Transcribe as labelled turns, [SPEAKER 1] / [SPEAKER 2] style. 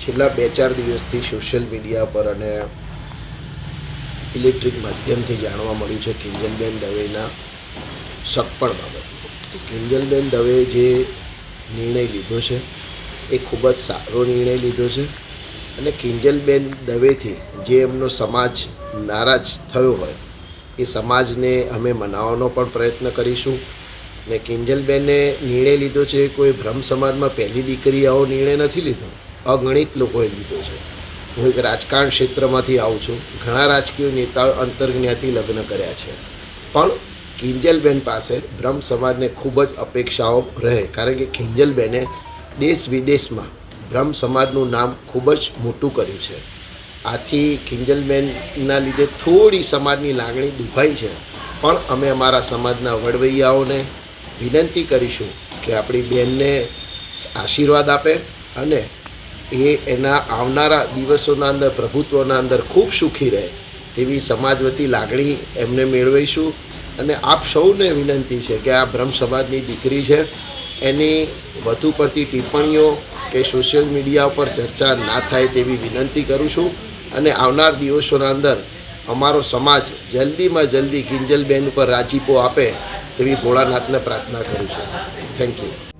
[SPEAKER 1] છેલ્લા બે ચાર દિવસથી સોશિયલ મીડિયા પર અને ઇલેક્ટ્રિક માધ્યમથી જાણવા મળ્યું છે કિંજલબેન દવેના સગપણ બાબત. કિંજલબેન દવે જે નિર્ણય લીધો છે, એ ખૂબ જ સારો નિર્ણય લીધો છે અને કિંજલબેન દવેથી જે એમનો સમાજ નારાજ થયો હોય, એ સમાજને અમે મનાવવાનો પણ પ્રયત્ન કરીશું ને કિંજલબેને નિર્ણય લીધો છે, કોઈ બ્રહ્મ સમાજમાં પહેલી દીકરી આવો નિર્ણય નથી લીધો? અગણિત લોકોએ લીધો છે. હું એક રાજકારણ ક્ષેત્રમાંથી આવું છું. ઘણા રાજકીય નેતાઓ અંતર્જ્ઞાતિ લગ્ન કર્યા છે. પણ કિંજલબેન પાસે બ્રહ્મ સમાજને ખૂબ જ અપેક્ષાઓ રહે. કારણ કે કિંજલબેને દેશ વિદેશમાં બ્રહ્મ સમાજનું નામ ખૂબ જ મોટું કર્યું છે. આથી કિંજલબેનના લીધે થોડી સમાજની લાગણી દુભાઈ છે. પણ અમે અમારા સમાજના વડવૈયાઓને વિનંતી કરીશું કે આપણી બેનને આશીર્વાદ આપે અને એ એના આવનારા દિવસોના અંદર, પ્રભુત્વના અંદર ખૂબ સુખી રહે તેવી સમાજ વતી લાગણી એમને મેળવીશું. અને આપ સૌને વિનંતી છે કે આ બ્રહ્મ સમાજની દીકરી છે. એની વધુ પડતી ટિપ્પણીઓ કે સોશિયલ મીડિયા ઉપર ચર્ચા ના થાય તેવી વિનંતી કરું છું. અને આવનાર દિવસોના અંદર અમારો સમાજ જલ્દીમાં જલ્દી કિંજલબેન ઉપર રાજીપો આપે તેવી ભોળાનાથને પ્રાર્થના કરું છું. Thank you